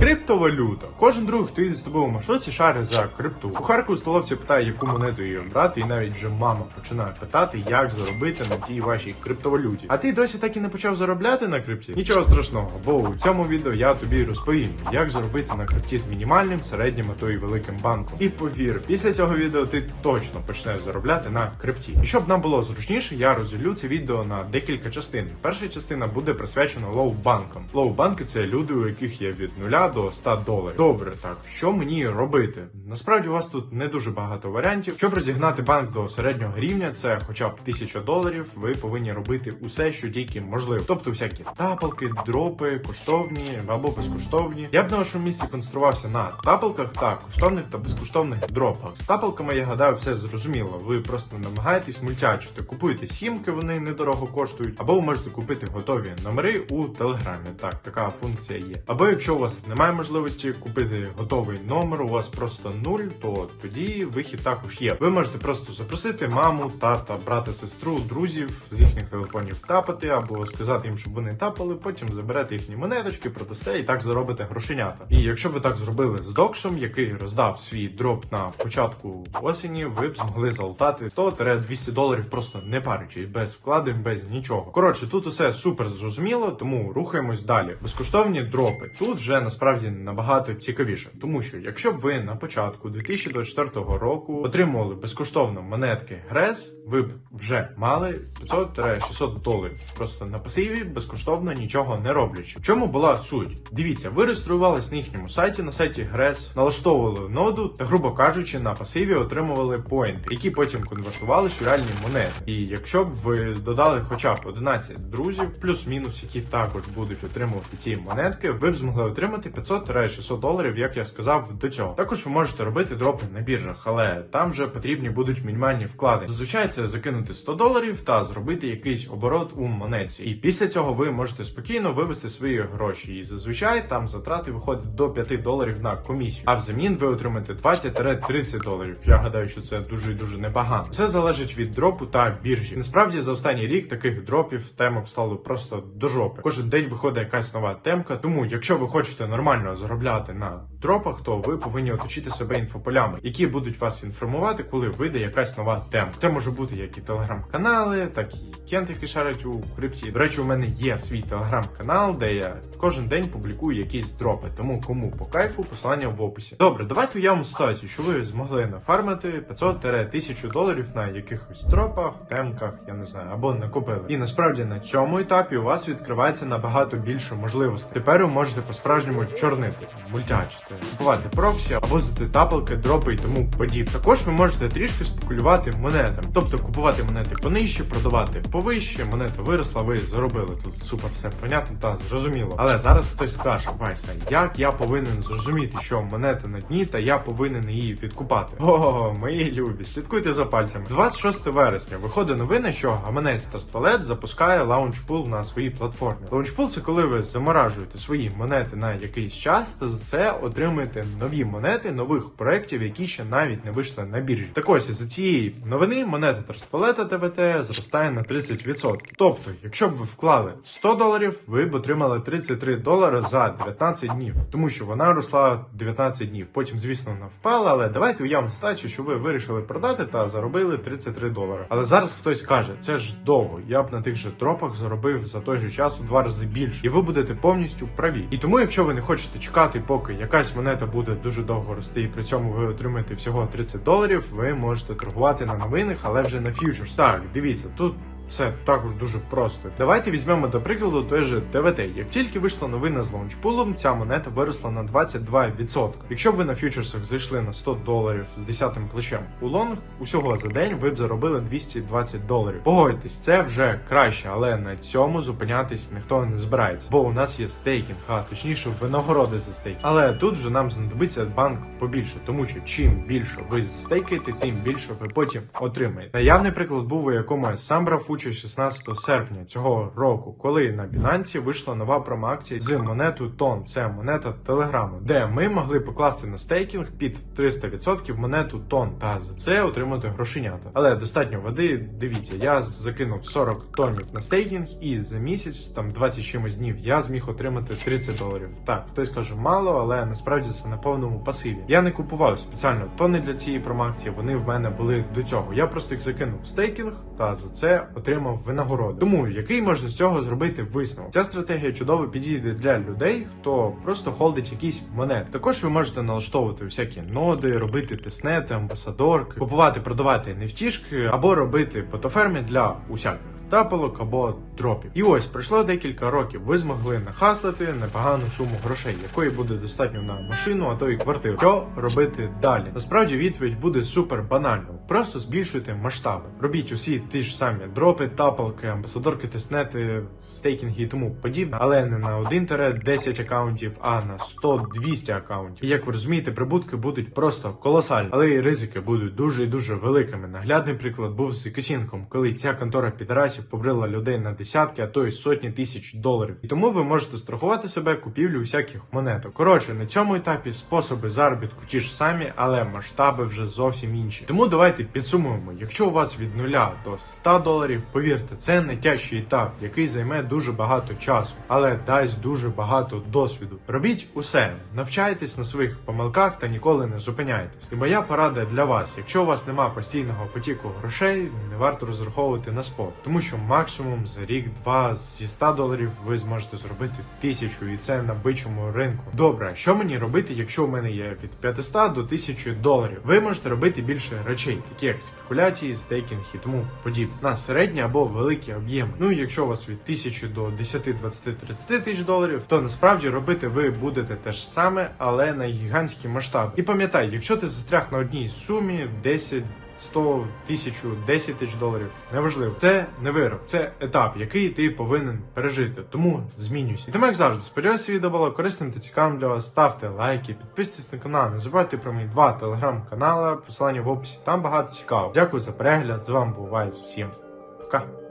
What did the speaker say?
Криптовалюта. Кожен друг, хто їде з тобою в маршрутці, шарить за крипту. Кухарка у столовці питає, яку монету її брати, і навіть вже мама починає питати, як заробити на тій вашій криптовалюті. А ти досі так і не почав заробляти на крипті? Нічого страшного, бо у цьому відео я тобі розповім, як заробити на крипті з мінімальним, середнім, а то і великим банком. І повір, після цього відео ти точно почнеш заробляти на крипті. І щоб нам було зручніше, я розділю це відео на декілька частин. Перша частина буде присвячена лоу-банкам. Лоу-банки це люди, у яких є від нуля до 100 доларів. Добре, так що мені робити? Насправді у вас тут не дуже багато варіантів. Щоб розігнати банк до середнього рівня, це хоча б 1000 доларів. Ви повинні робити усе, що тільки можливо. Тобто всякі тапалки, дропи, коштовні або безкоштовні. Я б на вашому місці концентрувався на тапалках та коштовних та безкоштовних дропах. З тапалками я гадаю, все зрозуміло. Ви просто намагаєтесь мультячити. Купуєте сімки, вони недорого коштують, або ви можете купити готові номери у телеграмі. Так, така функція є. Або якщо у вас немає можливості купити готовий номер, у вас просто нуль, то тоді вихід також є. Ви можете просто запросити маму, тата, брата, сестру, друзів з їхніх телефонів тапати, або сказати їм, щоб вони тапали, потім заберете їхні монеточки, продасте і так заробите грошенята. І якщо ви так зробили з доксом, який роздав свій дроп на початку осені, ви б змогли залутати 100-200 доларів, просто не парючись, без вкладень, без нічого. Коротше, тут усе супер зрозуміло, тому рухаємось далі. Безкоштовні дропи тут вже насправді набагато цікавіше, тому що якщо б ви на початку 2024 року отримували безкоштовно монетки Грес, ви б вже мали 500-600 доларів. Просто на пасиві безкоштовно нічого не роблячи. Чому була суть? Дивіться, ви реєструвались на їхньому сайті, на сайті Грес, налаштовували ноду та, грубо кажучи, на пасиві отримували поінти, які потім конвертувались у реальні монети. І якщо б ви додали хоча б 11 друзів, плюс-мінус, які також будуть отримувати ці монетки, ви б змогли отримати 500-600 доларів, як я сказав до цього. Також ви можете робити дропи на біржах, але там вже потрібні будуть мінімальні вклади. Зазвичай це закинути 100 доларів та зробити якийсь оборот у монетці. І після цього ви можете спокійно вивести свої гроші. І зазвичай там затрати виходять до 5 доларів на комісію. А взамін ви отримаєте 20-30 доларів. Я гадаю, що це дуже і дуже непогано. Все залежить від дропу та біржі. Насправді за останній рік таких дропів темок стало просто до жопи. Кожен день виходить якась нова темка. Тому, якщо ви хочете нормально заробляти на дропах, то ви повинні оточити себе інфополями, які будуть вас інформувати, коли вийде якась нова тема. Це може бути як і телеграм-канали, так і кент, який шарить у крипті. До речі, у мене є свій телеграм-канал, де я кожен день публікую якісь дропи. Тому кому по кайфу, посилання в описі. Добре, давайте уявимо ситуацію, що ви змогли нафармити 500-1000 доларів на якихось дропах, темках, я не знаю, або накопили. І насправді на цьому етапі у вас відкривається набагато більше можливостей. Тепер ви можете по-справжньому чорнити, мультячити, купувати проксі або тапалки, дропи і тому подібне. Також ви можете трішки спекулювати монетами, тобто купувати монети понижче, продавати повище, монета виросла, ви заробили тут супер, все понятно та зрозуміло. Але зараз хтось скаже, Вайса, як я повинен зрозуміти, що монета на дні, та я повинен її відкупати. Ого, мої любі, слідкуйте за пальцями. 26 вересня виходить новина, що гаманець та ствалет запускає лаунчпул на своїй платформі. Лаунчпул це коли ви заморажуєте свої монети на якийсь час, та за це отримуєте нові монети нових проєктів, які ще навіть не вийшли на біржі. Так ось за цієї новини монета Трасполета ТВТ зростає на 30%. Тобто, якщо б ви вклали 100 доларів, ви б отримали 33 долари за 19 днів, тому що вона росла 19 днів. Потім, звісно, вона впала, але давайте уявимо стачу, що ви вирішили продати та заробили 33 долари. Але зараз хтось каже, це ж довго. Я б на тих же дропах заробив за той же час у два рази більше, і ви будете повністю праві. І тому, якщо ви не хочете чекати, поки якась монета буде дуже довго рости, і при цьому ви отримаєте всього 30 доларів, ви можете торгувати на новинах, але вже на фьючерс. Так, дивіться, тут. Все також дуже просто. Давайте візьмемо до прикладу той же ТВТ. Як тільки вийшла новина з лаунчпулом, ця монета виросла на 22%. Якщо б ви на фьючерсах зайшли на 100 доларів з 10 плечем у лонг, усього за день ви б заробили 220 доларів. Погодьтесь, це вже краще, але на цьому зупинятись ніхто не збирається, бо у нас є стейкінг, а точніше винагороди за стейкінг. Але тут вже нам знадобиться банк побільше, тому що чим більше ви застейкаєте, тим більше ви потім отримаєте. Наявний приклад був, у якому сам брав участь 16 серпня цього року, коли на Binance вийшла нова промоакція з монету Тон. Це монета Телеграму, де ми могли покласти на стейкінг під 300% монету Тон та за це отримати грошенята. Але достатньо води. Дивіться, я закинув 40 тонів на стейкінг, і за місяць, там 20 чимось днів, я зміг отримати 30 доларів. Так, хтось каже мало, але насправді це на повному пасиві. Я не купував спеціально тони для цієї промакції. Вони в мене були до цього. Я просто їх закинув в стейкінг та за це отримав винагороду. Тому який можна з цього зробити висновок? Ця стратегія чудово підійде для людей, хто просто холдить якісь монети. Також ви можете налаштовувати всякі ноди, робити тестнети, амбасадорки, купувати, продавати невтішки або робити потоферми для усяких. Тапалок або дропів. І ось пройшло декілька років. Ви змогли нахаслити непогану суму грошей, якої буде достатньо на машину, а то й квартиру. Що робити далі? Насправді відповідь буде супер банальною. Просто збільшуйте масштаби. Робіть усі ті ж самі дропи, тапалки, амбасадорки, тестнети, стейкінги і тому подібне, але не на 1-10 акаунтів, а на 100-200 акаунтів. І як ви розумієте, прибутки будуть просто колосальні, але і ризики будуть дуже і дуже великими. Наглядний приклад був з Косінком, коли ця контора підарасів побрила людей на десятки, а то й сотні тисяч доларів. І тому ви можете страхувати себе купівлю усяких монеток. Коротше, на цьому етапі способи заробітку ті ж самі, але масштаби вже зовсім інші. Тому давайте підсумуємо. Якщо у вас від 0 до 100 доларів, повірте, це найтяжчий етап, який займе дуже багато часу, але дасть дуже багато досвіду. Робіть усе, навчайтесь на своїх помилках та ніколи не зупиняйтесь. І моя порада для вас: якщо у вас нема постійного потіку грошей, не варто розраховувати на спот, тому що максимум за рік-два зі 100 доларів ви зможете зробити тисячу, і це на бичому ринку. Добре, що мені робити, якщо у мене є від 500 до 1000 доларів? Ви можете робити більше речей, такі як спекуляції, стейкінг і тому подібне, на середні або великі об'єми. Ну і якщо у вас від 1000 до 10, 20, 30 тисяч доларів, то насправді робити ви будете те ж саме, але на гігантські масштаби. І пам'ятай, якщо ти застряг на одній сумі 10 100, 1000, 10 тисяч доларів, неважливо. Це не вирок, це етап, який ти повинен пережити. Тому змінюйся. І тому, як завжди, сподіваюся, відео було корисним та цікавим для вас. Ставте лайки, підписуйтесь на канал. Не забувайте про мої два телеграм-канали, посилання в описі. Там багато цікавого. Дякую за перегляд. З вами був Вайс. Всім пока.